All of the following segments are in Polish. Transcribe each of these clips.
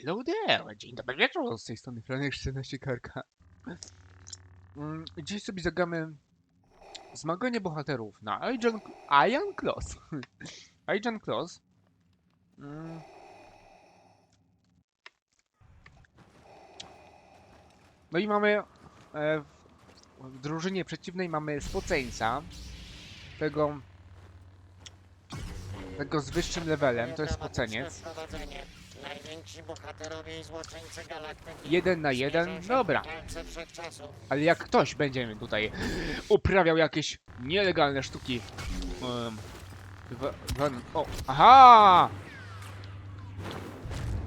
Hello there! Dzień dobry wieczór, z tej strony Franek Szczena Siekarka. Mm, Dziś sobie zagramy zmaganie bohaterów na Iron, Iron Cross. Iron Cross. No i mamy e, w, w drużynie przeciwnej mamy Spoceńca. Tego tego z wyższym levelem, to jest Spoceniec. Najwięksi bohaterowie i złoczyńcy galaktyki. Jeden na jeden, dobra. walce wszechczasów. Ale jak ktoś będzie tutaj uprawiał jakieś nielegalne sztuki. Um, w, w, o, aha!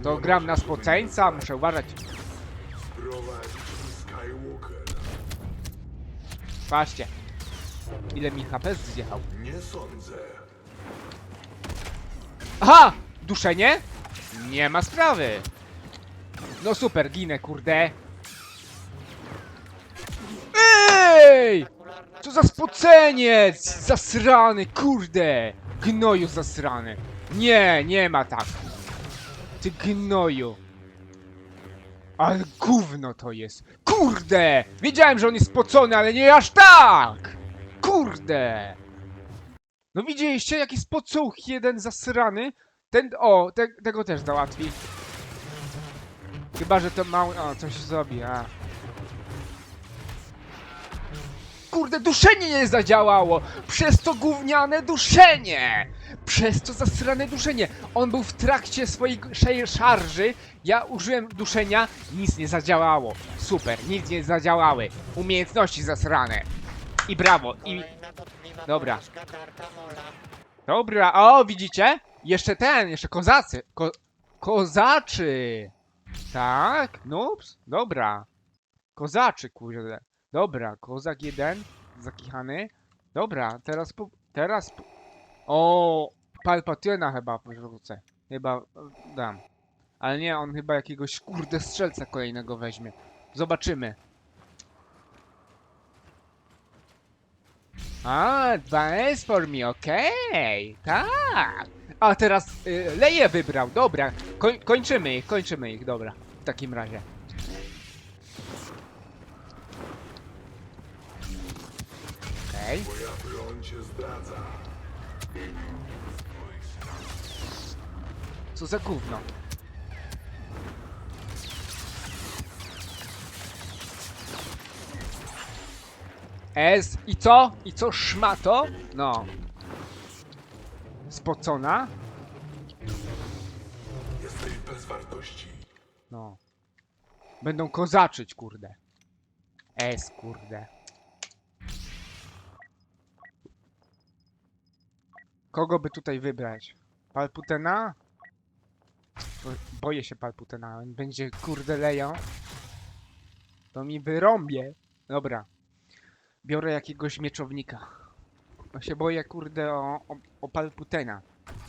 To gram na spoceńca, muszę uważać. Prowadzi Skywalker. Patrzcie. Ile mi HP zjechał. Nie sądzę. Aha! Duszenie? Nie ma sprawy. No super, ginę, kurde. Ej! Co za spoceniec! Zasrany, kurde! Gnoju zasrany. Nie, nie ma tak. Ty gnoju. Ale gówno to jest. Kurde! Wiedziałem, że on jest spocony, ale nie aż tak! Kurde! No widzieliście, jaki spocuch jeden zasrany? Ten, o, te, tego też załatwi. Chyba, że to mały, o, coś zrobi, a. Kurde, duszenie nie zadziałało! Przez to gówniane duszenie! Przez to zasrane duszenie! On był w trakcie swojej szarży, ja użyłem duszenia, nic nie zadziałało. Super, nic nie zadziałały. Umiejętności zasrane. I brawo, i... Dobra. Dobra, o, widzicie? Jeszcze ten, jeszcze kozacy. Ko kozaczy! Tak? Nups? Dobra. Kozaczy, kurde. Dobra, kozak jeden, zakichany. Dobra, teraz po... Teraz po... O, Palpatyna chyba wyrzucę. Chyba dam. Ale nie, on chyba jakiegoś kurde strzelca kolejnego weźmie. Zobaczymy. A, 2S for me, okej, tak. A teraz y, Leję wybrał, dobra. Koń, kończymy ich, kończymy ich, dobra. W takim razie. Okej. Moja broń. Co za gówno? S i co? I co szmato? No. Spocona? Jesteś bez wartości. No. Będą kozaczyć, kurde. S, kurde. Kogo by tutaj wybrać? Palputena? Bo- Boję się Palputena. On będzie, kurde, leją. To mi wyrąbie. Dobra. Biorę jakiegoś mieczownika. No się boję, kurde, o, o, o Palputena.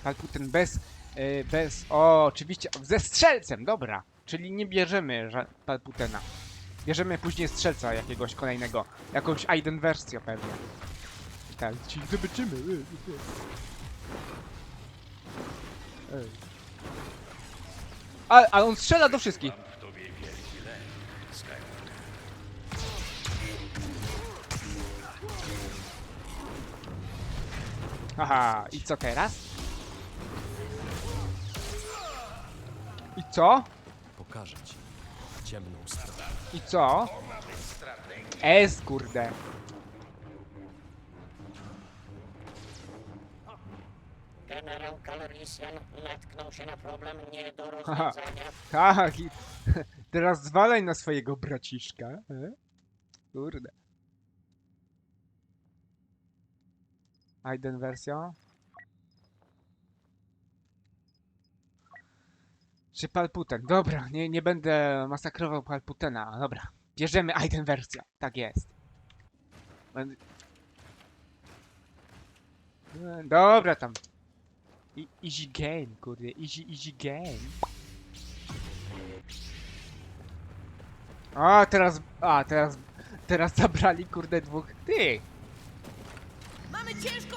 Palputen bez, y, bez, o, oczywiście, ze strzelcem, dobra. Czyli nie bierzemy Palputena. Bierzemy później strzelca jakiegoś kolejnego. Jakąś Aiden wersję pewnie. Tak, ci zobaczymy. A, a on strzela do wszystkich. Haha, i co teraz? I co? Pokażę ci ciemną stronę. I co? S, kurde. Generał Calrissian natknął się na problem nie do Haha. rozwiązania. Tak, i teraz zwalaj na swojego braciszka. E? Kurde. Aiden wersja. Czy Palputen? Dobra, nie, nie będę masakrował Palputena. Dobra, bierzemy Aiden wersja. Tak jest. Będę- Dobra, tam. I, easy game, kurde. Easy, easy game. A, teraz, a, teraz, teraz zabrali, kurde, dwóch tych. Mamy ciężką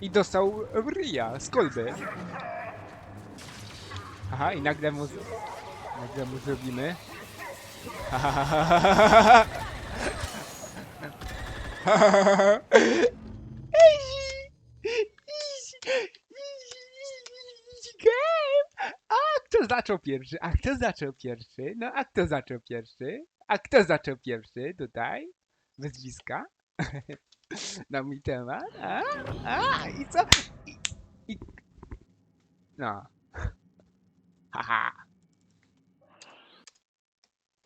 I dostał w ryja z kolby. Aha, i nagle mu... Nagle mu zrobimy. A kto zaczął pierwszy? A kto zaczął pierwszy? No a kto zaczął pierwszy? A kto zaczął pierwszy tutaj? Wyzwiska? Na mój temat? A? A? I co? I, i... No. Haha.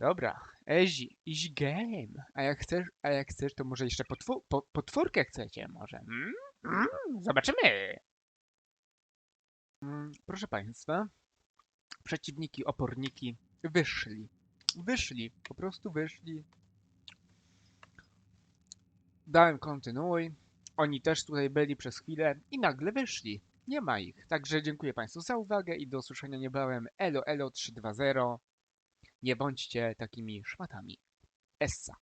Dobra. Easy. Easy game. A jak chcesz, a jak chcesz, to może jeszcze potwór, po, potwórkę chcecie może? Mm? Mm? Zobaczymy. Mm, proszę Państwa, przeciwniki, oporniki wyszli. Wyszli, po prostu wyszli. Dałem kontynuuj. Oni też tutaj byli przez chwilę i nagle wyszli. Nie ma ich. Także dziękuję Państwu za uwagę i do usłyszenia niebawem. Elo Elo 320. Nie bądźcie takimi szmatami. Essa.